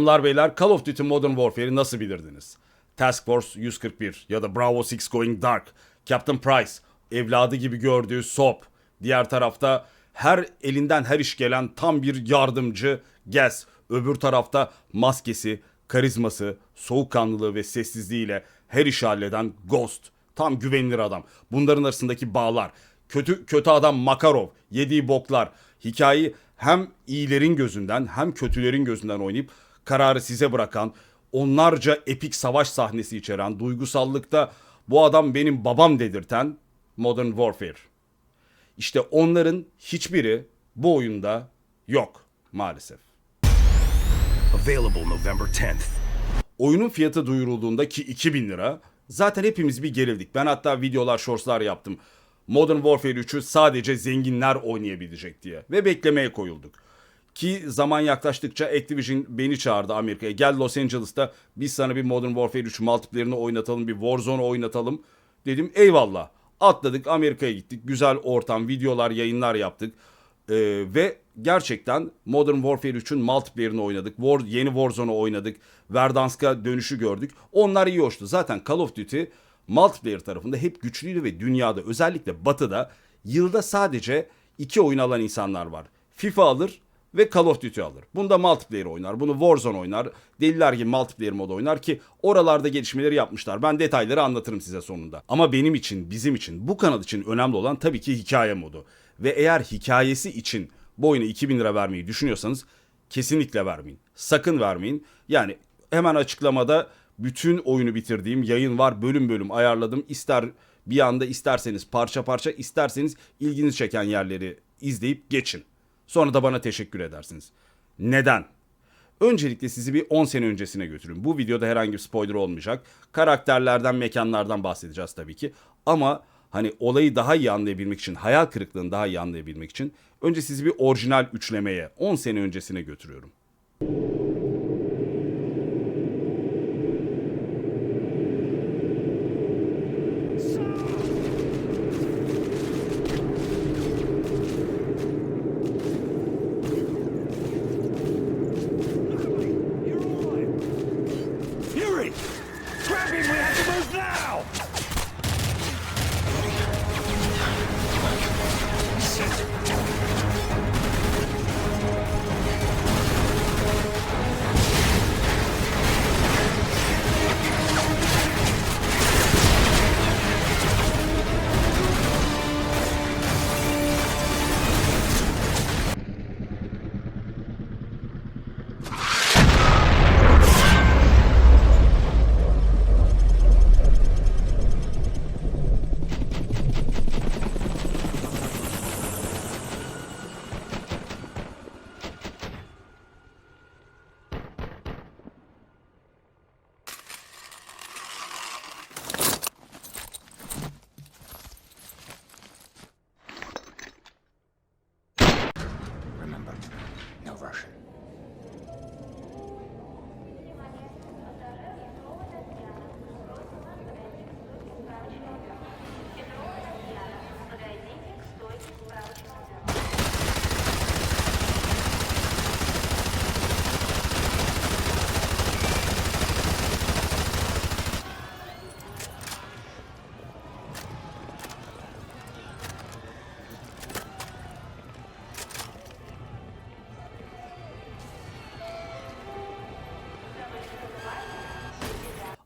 Hanımlar beyler Call of Duty Modern Warfare'i nasıl bilirdiniz? Task Force 141 ya da Bravo 6 Going Dark, Captain Price, evladı gibi gördüğü Sop, diğer tarafta her elinden her iş gelen tam bir yardımcı Gas, öbür tarafta maskesi, karizması, soğukkanlılığı ve sessizliğiyle her işi halleden Ghost, tam güvenilir adam. Bunların arasındaki bağlar, kötü kötü adam Makarov, yediği boklar, hikayeyi hem iyilerin gözünden hem kötülerin gözünden oynayıp kararı size bırakan, onlarca epik savaş sahnesi içeren, duygusallıkta bu adam benim babam dedirten Modern Warfare. İşte onların hiçbiri bu oyunda yok maalesef. Available November 10th. Oyunun fiyatı duyurulduğunda ki 2000 lira zaten hepimiz bir gerildik. Ben hatta videolar, shortslar yaptım. Modern Warfare 3'ü sadece zenginler oynayabilecek diye ve beklemeye koyulduk. Ki zaman yaklaştıkça Activision beni çağırdı Amerika'ya. Gel Los Angeles'ta biz sana bir Modern Warfare 3 multiplayer'ını oynatalım, bir Warzone oynatalım. Dedim eyvallah. Atladık Amerika'ya gittik. Güzel ortam, videolar, yayınlar yaptık. Ee, ve gerçekten Modern Warfare 3'ün multiplayer'ını oynadık. War, yeni Warzone'u oynadık. Verdansk'a dönüşü gördük. Onlar iyi hoştu. Zaten Call of Duty multiplayer tarafında hep güçlüydü ve dünyada özellikle batıda yılda sadece iki oyun alan insanlar var. FIFA alır ve Call of Duty alır. Bunda multiplayer oynar. Bunu Warzone oynar. Deliler gibi multiplayer mod oynar ki oralarda gelişmeleri yapmışlar. Ben detayları anlatırım size sonunda. Ama benim için, bizim için, bu kanal için önemli olan tabii ki hikaye modu. Ve eğer hikayesi için bu oyuna 2000 lira vermeyi düşünüyorsanız kesinlikle vermeyin. Sakın vermeyin. Yani hemen açıklamada bütün oyunu bitirdiğim yayın var. Bölüm bölüm ayarladım. İster bir anda isterseniz parça parça isterseniz ilginizi çeken yerleri izleyip geçin. Sonra da bana teşekkür edersiniz. Neden? Öncelikle sizi bir 10 sene öncesine götürün. Bu videoda herhangi bir spoiler olmayacak. Karakterlerden, mekanlardan bahsedeceğiz tabii ki. Ama hani olayı daha iyi anlayabilmek için, hayal kırıklığını daha iyi anlayabilmek için önce sizi bir orijinal üçlemeye 10 sene öncesine götürüyorum.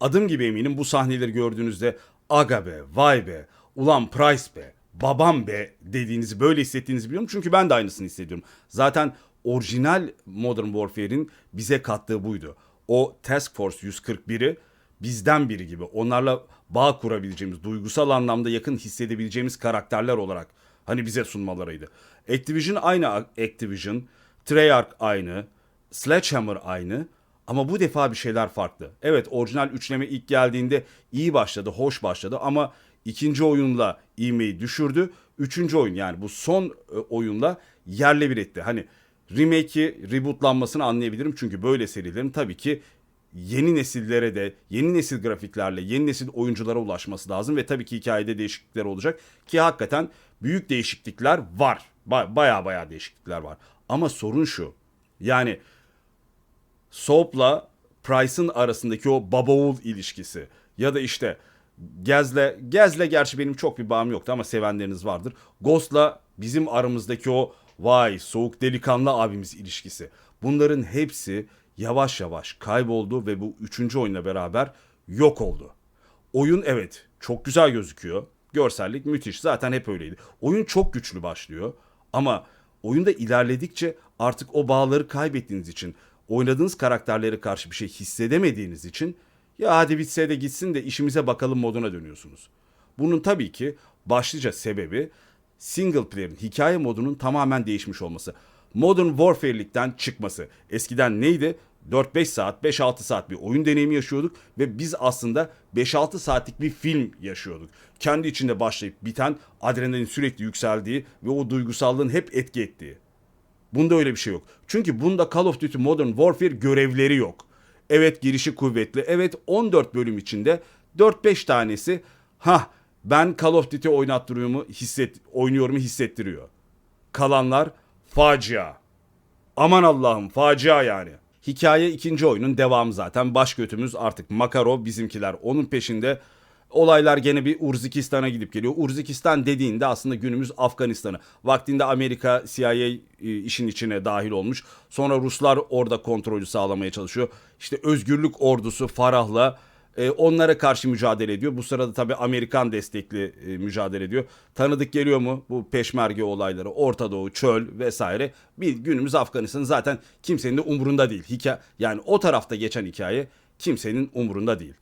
Adım gibi eminim bu sahneleri gördüğünüzde aga be, vay be, ulan Price be, babam be dediğinizi böyle hissettiğinizi biliyorum. Çünkü ben de aynısını hissediyorum. Zaten orijinal Modern Warfare'in bize kattığı buydu. O Task Force 141'i bizden biri gibi onlarla bağ kurabileceğimiz, duygusal anlamda yakın hissedebileceğimiz karakterler olarak hani bize sunmalarıydı. Activision aynı Activision, Treyarch aynı, Sledgehammer aynı ama bu defa bir şeyler farklı. Evet orijinal üçleme ilk geldiğinde iyi başladı, hoş başladı ama ikinci oyunla ivmeyi düşürdü. Üçüncü oyun yani bu son e, oyunla yerle bir etti. Hani remake'i, rebootlanmasını anlayabilirim. Çünkü böyle serilerin tabii ki yeni nesillere de yeni nesil grafiklerle yeni nesil oyunculara ulaşması lazım ve tabii ki hikayede değişiklikler olacak ki hakikaten büyük değişiklikler var. Ba- baya baya değişiklikler var. Ama sorun şu. Yani Soap'la Price'ın arasındaki o baba oğul ilişkisi ya da işte Gez'le Gez'le gerçi benim çok bir bağım yoktu ama sevenleriniz vardır. Ghost'la bizim aramızdaki o vay soğuk delikanlı abimiz ilişkisi. Bunların hepsi yavaş yavaş kayboldu ve bu üçüncü oyunla beraber yok oldu. Oyun evet çok güzel gözüküyor. Görsellik müthiş. Zaten hep öyleydi. Oyun çok güçlü başlıyor. Ama oyunda ilerledikçe artık o bağları kaybettiğiniz için, oynadığınız karakterlere karşı bir şey hissedemediğiniz için ya hadi bitse de gitsin de işimize bakalım moduna dönüyorsunuz. Bunun tabii ki başlıca sebebi single player'ın hikaye modunun tamamen değişmiş olması. Modern Warfare'likten çıkması. Eskiden neydi? 4-5 saat, 5-6 saat bir oyun deneyimi yaşıyorduk ve biz aslında 5-6 saatlik bir film yaşıyorduk. Kendi içinde başlayıp biten, adrenalin sürekli yükseldiği ve o duygusallığın hep etki ettiği. Bunda öyle bir şey yok. Çünkü bunda Call of Duty Modern Warfare görevleri yok. Evet girişi kuvvetli. Evet 14 bölüm içinde 4-5 tanesi ha ben Call of Duty oynattırıyorumu hisset oynuyorumu hissettiriyor. Kalanlar facia. Aman Allah'ım facia yani. Hikaye ikinci oyunun devamı zaten. Baş götümüz artık Makarov bizimkiler onun peşinde. Olaylar gene bir Urzikistan'a gidip geliyor. Urzikistan dediğinde aslında günümüz Afganistan'ı. Vaktinde Amerika CIA e, işin içine dahil olmuş. Sonra Ruslar orada kontrolü sağlamaya çalışıyor. İşte özgürlük ordusu Farah'la e, onlara karşı mücadele ediyor. Bu sırada tabii Amerikan destekli e, mücadele ediyor. Tanıdık geliyor mu bu peşmerge olayları? Orta Doğu, çöl vesaire. Bir günümüz Afganistan zaten kimsenin de umurunda değil. Hikaye yani o tarafta geçen hikaye kimsenin umurunda değil.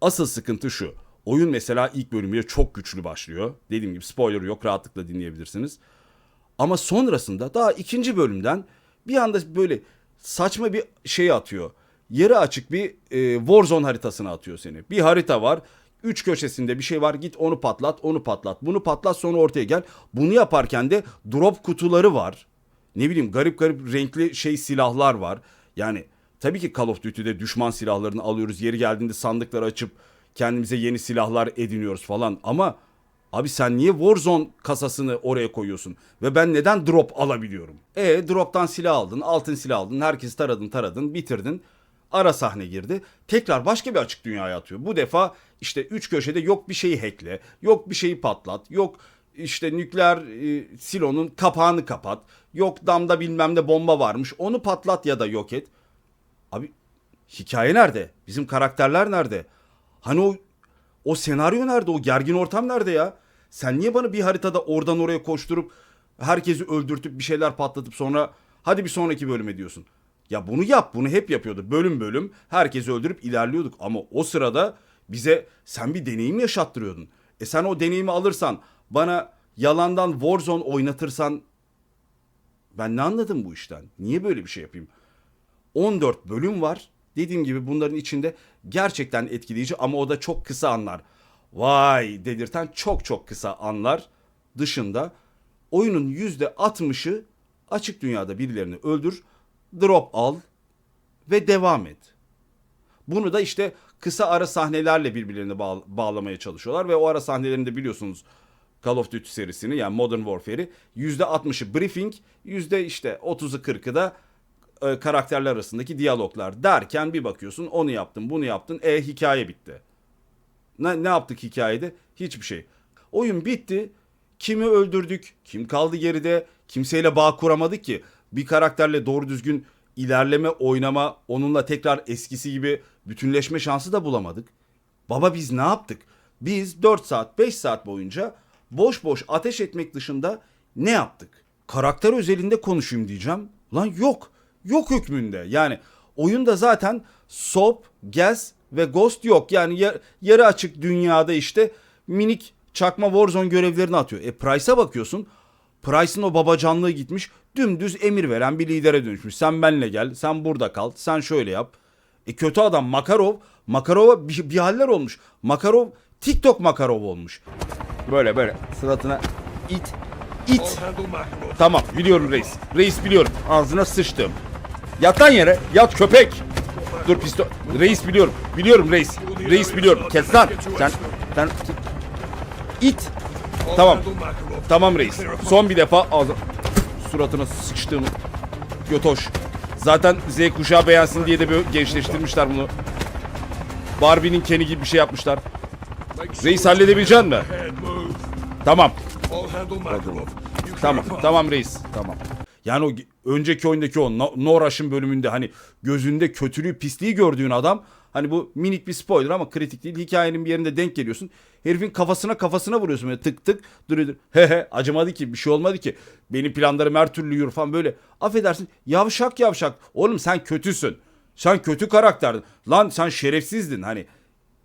Asıl sıkıntı şu. Oyun mesela ilk bölümüyle çok güçlü başlıyor. Dediğim gibi spoiler yok rahatlıkla dinleyebilirsiniz. Ama sonrasında daha ikinci bölümden bir anda böyle saçma bir şey atıyor. Yarı açık bir e, Warzone haritasına atıyor seni. Bir harita var. Üç köşesinde bir şey var. Git onu patlat, onu patlat. Bunu patlat sonra ortaya gel. Bunu yaparken de drop kutuları var. Ne bileyim garip garip renkli şey silahlar var. Yani tabii ki Call of Duty'de düşman silahlarını alıyoruz. Yeri geldiğinde sandıkları açıp kendimize yeni silahlar ediniyoruz falan. Ama Abi sen niye Warzone kasasını oraya koyuyorsun? Ve ben neden drop alabiliyorum? E droptan silah aldın, altın silah aldın, herkesi taradın taradın, bitirdin. Ara sahne girdi. Tekrar başka bir açık dünyaya atıyor. Bu defa işte üç köşede yok bir şeyi hackle, yok bir şeyi patlat, yok işte nükleer e, silonun kapağını kapat, yok damda bilmem ne bomba varmış onu patlat ya da yok et. Abi hikaye nerede? Bizim karakterler nerede? Hani o o senaryo nerede? O gergin ortam nerede ya? Sen niye bana bir haritada oradan oraya koşturup herkesi öldürtüp bir şeyler patlatıp sonra hadi bir sonraki bölüme diyorsun. Ya bunu yap. Bunu hep yapıyordu. Bölüm bölüm herkesi öldürüp ilerliyorduk. Ama o sırada bize sen bir deneyim yaşattırıyordun. E sen o deneyimi alırsan bana yalandan Warzone oynatırsan ben ne anladım bu işten? Niye böyle bir şey yapayım? 14 bölüm var. Dediğim gibi bunların içinde gerçekten etkileyici ama o da çok kısa anlar. Vay dedirten çok çok kısa anlar dışında oyunun %60'ı açık dünyada birilerini öldür, drop al ve devam et. Bunu da işte kısa ara sahnelerle birbirlerine bağ- bağlamaya çalışıyorlar ve o ara sahnelerinde biliyorsunuz Call of Duty serisini yani Modern Warfare'i %60'ı briefing, yüzde işte 30'u 40'ı da e, karakterler arasındaki diyaloglar derken bir bakıyorsun onu yaptın bunu yaptın e hikaye bitti. Ne, ne yaptık hikayede? Hiçbir şey. Oyun bitti. Kimi öldürdük? Kim kaldı geride? Kimseyle bağ kuramadık ki. Bir karakterle doğru düzgün ilerleme, oynama, onunla tekrar eskisi gibi bütünleşme şansı da bulamadık. Baba biz ne yaptık? Biz 4 saat, 5 saat boyunca boş boş ateş etmek dışında ne yaptık? Karakter özelinde konuşayım diyeceğim. Lan yok. Yok hükmünde. Yani oyunda zaten Soap, Gaz ve Ghost yok. Yani ya- yarı açık dünyada işte minik çakma Warzone görevlerini atıyor. E Price'a bakıyorsun. Price'ın o babacanlığı gitmiş. Dümdüz emir veren bir lidere dönüşmüş. Sen benle gel. Sen burada kal. Sen şöyle yap. E kötü adam Makarov. Makarov'a bir, bir haller olmuş. Makarov TikTok Makarov olmuş. Böyle böyle suratına it it. Tamam biliyorum reis. Reis biliyorum. Ağzına sıçtım. Yat lan yere. Yat köpek. Dur pistol. Reis biliyorum. Biliyorum reis. Reis biliyorum. Kes lan. Sen sen it. Tamam. Tamam reis. Son bir defa ağzı suratına sıçtığım götoş. Zaten Z kuşağı beğensin diye de böyle gençleştirmişler bunu. Barbie'nin Ken'i gibi bir şey yapmışlar. Reis halledebilecek mi? Tamam. Tamam. Tamam reis. Tamam. Yani o önceki oyundaki o No- Norash'ın bölümünde hani gözünde kötülüğü pisliği gördüğün adam hani bu minik bir spoiler ama kritik değil. Hikayenin bir yerinde denk geliyorsun. Herifin kafasına kafasına vuruyorsun böyle tık tık duruyor. He he acımadı ki bir şey olmadı ki. Benim planlarım her türlü yürür falan böyle. Affedersin yavşak yavşak. Oğlum sen kötüsün. Sen kötü karakterdin. Lan sen şerefsizdin hani.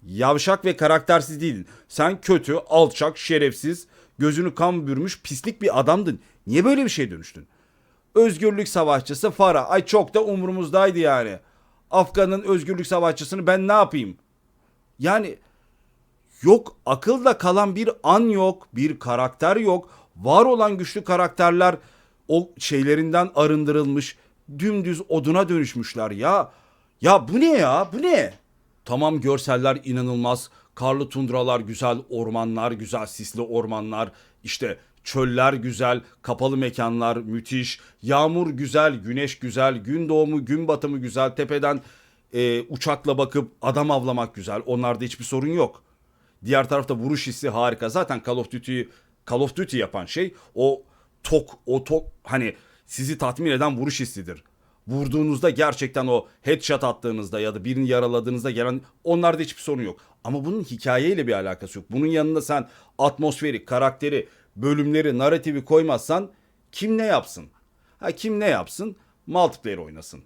Yavşak ve karaktersiz değildin. Sen kötü, alçak, şerefsiz, gözünü kan bürümüş pislik bir adamdın. Niye böyle bir şeye dönüştün? Özgürlük savaşçısı Farah. Ay çok da umurumuzdaydı yani. Afgan'ın özgürlük savaşçısını ben ne yapayım? Yani yok akılda kalan bir an yok, bir karakter yok. Var olan güçlü karakterler o şeylerinden arındırılmış, dümdüz oduna dönüşmüşler ya. Ya bu ne ya? Bu ne? Tamam görseller inanılmaz. Karlı tundralar güzel, ormanlar güzel, sisli ormanlar. İşte çöller güzel, kapalı mekanlar müthiş. Yağmur güzel, güneş güzel, gün doğumu, gün batımı güzel. Tepeden e, uçakla bakıp adam avlamak güzel. Onlarda hiçbir sorun yok. Diğer tarafta vuruş hissi harika. Zaten Call of Duty'yi Call of Duty yapan şey o tok, o tok hani sizi tatmin eden vuruş hissidir. Vurduğunuzda gerçekten o headshot attığınızda ya da birini yaraladığınızda gelen onlarda hiçbir sorun yok. Ama bunun hikayeyle bir alakası yok. Bunun yanında sen atmosferi, karakteri, bölümleri, narratifi koymazsan kim ne yapsın? Ha kim ne yapsın? Multiplayer oynasın.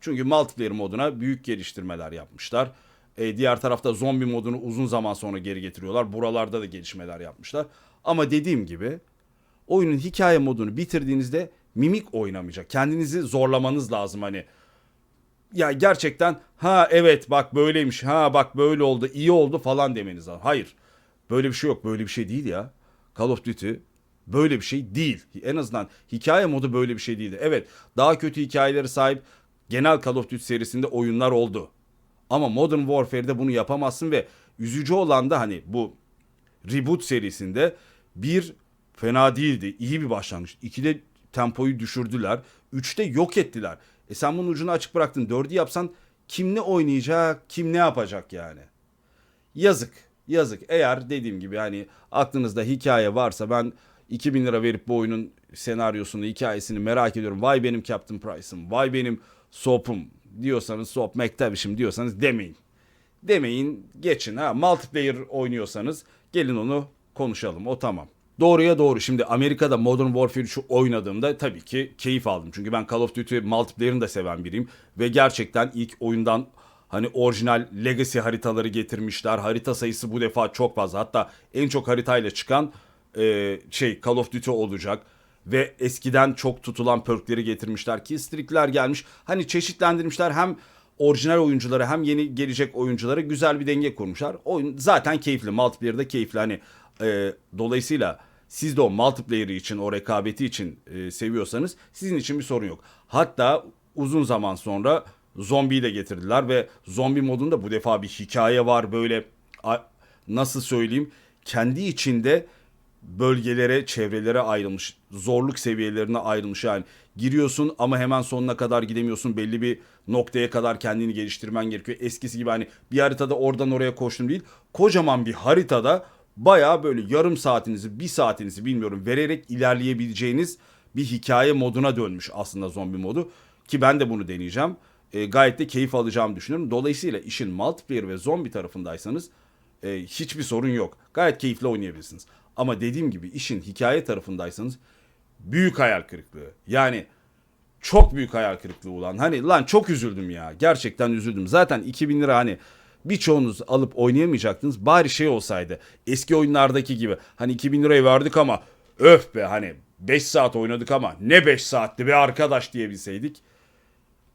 Çünkü multiplayer moduna büyük geliştirmeler yapmışlar. E, diğer tarafta zombi modunu uzun zaman sonra geri getiriyorlar. Buralarda da gelişmeler yapmışlar. Ama dediğim gibi oyunun hikaye modunu bitirdiğinizde mimik oynamayacak. Kendinizi zorlamanız lazım hani. Ya gerçekten ha evet bak böyleymiş ha bak böyle oldu iyi oldu falan demeniz lazım. Hayır böyle bir şey yok böyle bir şey değil ya. Call of Duty böyle bir şey değil. En azından hikaye modu böyle bir şey değildi. Evet daha kötü hikayeleri sahip genel Call of Duty serisinde oyunlar oldu. Ama Modern Warfare'de bunu yapamazsın ve üzücü olan da hani bu Reboot serisinde bir fena değildi. iyi bir başlangıç. İkide tempoyu düşürdüler. Üçte yok ettiler. E sen bunun ucunu açık bıraktın. Dördü yapsan kim ne oynayacak, kim ne yapacak yani. Yazık. Yazık. Eğer dediğim gibi hani aklınızda hikaye varsa ben 2000 lira verip bu oyunun senaryosunu, hikayesini merak ediyorum. Vay benim Captain Price'ım, vay benim Soap'um diyorsanız, Soap McTavish'im diyorsanız demeyin. Demeyin, geçin ha. Multiplayer oynuyorsanız gelin onu konuşalım. O tamam. Doğruya doğru. Şimdi Amerika'da Modern Warfare 3'ü oynadığımda tabii ki keyif aldım. Çünkü ben Call of Duty multiplayer'ını da seven biriyim. Ve gerçekten ilk oyundan hani orijinal legacy haritaları getirmişler. Harita sayısı bu defa çok fazla. Hatta en çok haritayla çıkan e, şey Call of Duty olacak. Ve eskiden çok tutulan perkleri getirmişler ki strikler gelmiş. Hani çeşitlendirmişler hem orijinal oyuncuları hem yeni gelecek oyunculara güzel bir denge kurmuşlar. Oyun zaten keyifli. Multiplayer'da keyifli. Hani e, dolayısıyla siz de o multiplayer'ı için, o rekabeti için e, seviyorsanız sizin için bir sorun yok. Hatta uzun zaman sonra zombiyi de getirdiler ve zombi modunda bu defa bir hikaye var. Böyle nasıl söyleyeyim kendi içinde bölgelere, çevrelere ayrılmış, zorluk seviyelerine ayrılmış yani. Giriyorsun ama hemen sonuna kadar gidemiyorsun. Belli bir noktaya kadar kendini geliştirmen gerekiyor. Eskisi gibi hani bir haritada oradan oraya koştum değil. Kocaman bir haritada bayağı böyle yarım saatinizi, bir saatinizi bilmiyorum vererek ilerleyebileceğiniz bir hikaye moduna dönmüş aslında zombi modu. Ki ben de bunu deneyeceğim. E, gayet de keyif alacağımı düşünüyorum. Dolayısıyla işin multiplayer ve zombi tarafındaysanız e, hiçbir sorun yok. Gayet keyifli oynayabilirsiniz. Ama dediğim gibi işin hikaye tarafındaysanız büyük hayal kırıklığı. Yani çok büyük hayal kırıklığı ulan. Hani lan çok üzüldüm ya. Gerçekten üzüldüm. Zaten 2000 lira hani birçoğunuz alıp oynayamayacaktınız. Bari şey olsaydı. Eski oyunlardaki gibi. Hani 2000 lirayı verdik ama öf be hani 5 saat oynadık ama ne 5 saatti be arkadaş diyebilseydik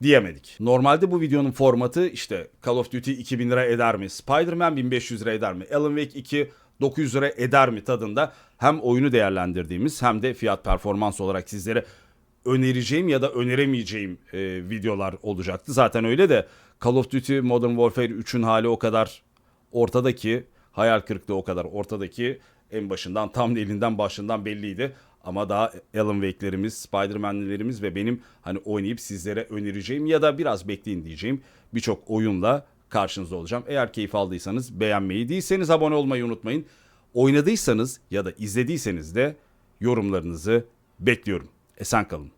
diyemedik. Normalde bu videonun formatı işte Call of Duty 2000 lira eder mi? Spider-Man 1500 lira eder mi? Alan Wake 2 900 lira eder mi tadında hem oyunu değerlendirdiğimiz hem de fiyat performans olarak sizlere önereceğim ya da öneremeyeceğim e, videolar olacaktı. Zaten öyle de Call of Duty Modern Warfare 3'ün hali o kadar ortadaki hayal kırıklığı o kadar ortadaki en başından tam elinden başından belliydi. Ama daha Alan Wake'lerimiz, Spider-Man'lerimiz ve benim hani oynayıp sizlere önereceğim ya da biraz bekleyin diyeceğim birçok oyunla karşınızda olacağım. Eğer keyif aldıysanız beğenmeyi, değilseniz abone olmayı unutmayın. Oynadıysanız ya da izlediyseniz de yorumlarınızı bekliyorum. Esen kalın.